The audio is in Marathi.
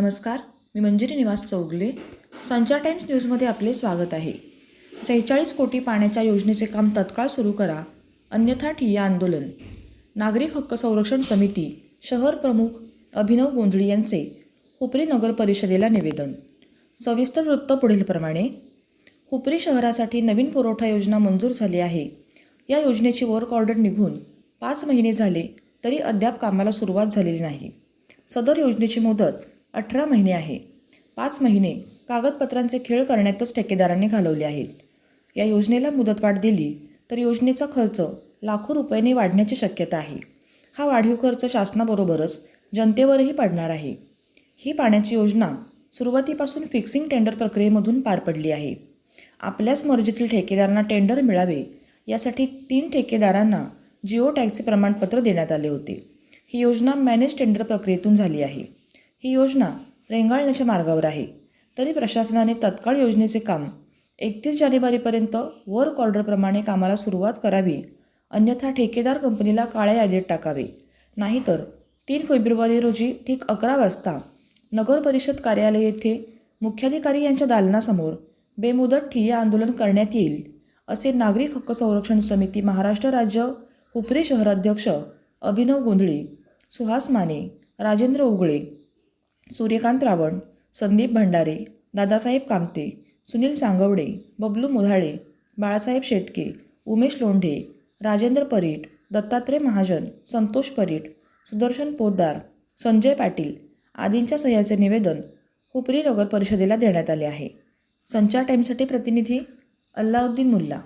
नमस्कार मी मंजिरी निवास चौगले. संचार टाइम्स न्यूजमध्ये आपले स्वागत आहे. सेहेचाळीस कोटी पाण्याच्या योजनेचे काम तत्काळ सुरू करा. अन्यथा ठिय्या आंदोलन. नागरिक हक्क संरक्षण समिती शहर प्रमुख अभिनव गोंधळी यांचे हुपरी नगर परिषदेला निवेदन. सविस्तर वृत्त पुढीलप्रमाणे हुपरी शहरासाठी नवीन पुरवठा योजना मंजूर झाली आहे. या योजनेची वर्क ऑर्डर निघून पाच महिने झाले तरी अद्याप कामाला सुरुवात झालेली नाही. सदर योजनेची मुदत अठरा महिने आहे. पाच महिने कागदपत्रांचे खेळ करण्यातच ठेकेदारांनी घालवले आहेत. या योजनेला मुदतवाढ दिली तर योजनेचा खर्च लाखो रुपयांनी वाढण्याची शक्यता आहे. हा वाढीव खर्च शासनाबरोबरच जनतेवरही पडणार आहे. ही पाण्याची योजना सुरुवातीपासून फिक्सिंग टेंडर प्रक्रियेमधून पार पडली आहे. आपल्याच मर्जीतील ठेकेदारांना टेंडर मिळावे यासाठी तीन ठेकेदारांना जिओ टॅगचे प्रमाणपत्र देण्यात आले होते. ही योजना मॅनेज टेंडर प्रक्रियेतून झाली आहे. ही योजना रेंगाळण्याच्या मार्गावर आहे. तरी प्रशासनाने तत्काळ योजनेचे काम एकतीस जानेवारीपर्यंत वर्क ऑर्डरप्रमाणे कामाला सुरुवात करावी. अन्यथा ठेकेदार कंपनीला काळ्या यादीत टाकावे. नाहीतर तीन फेब्रुवारी रोजी ठीक अकरा वाजता नगर परिषद कार्यालय येथे मुख्याधिकारी यांच्या दालनासमोर बेमुदत ठिय्या आंदोलन करण्यात येईल असे नागरिक हक्क संरक्षण समिती महाराष्ट्र राज्य हुपरे शहराध्यक्ष अभिनव गोंधळे सुहास माने राजेंद्र उगळे सूर्यकांत रावण संदीप भंडारे दादासाहेब कामते सुनील सांगवडे बबलू मुधाळे बाळासाहेब शेटके उमेश लोंढे राजेंद्र परीट दत्तात्रय महाजन संतोष परीट सुदर्शन पोद्दार संजय पाटील आदींच्या सह्याचे निवेदन हुपरी नगर परिषदेला देण्यात आले आहे. संचार टाईमसाठी प्रतिनिधी अल्लाउद्दीन मुल्ला.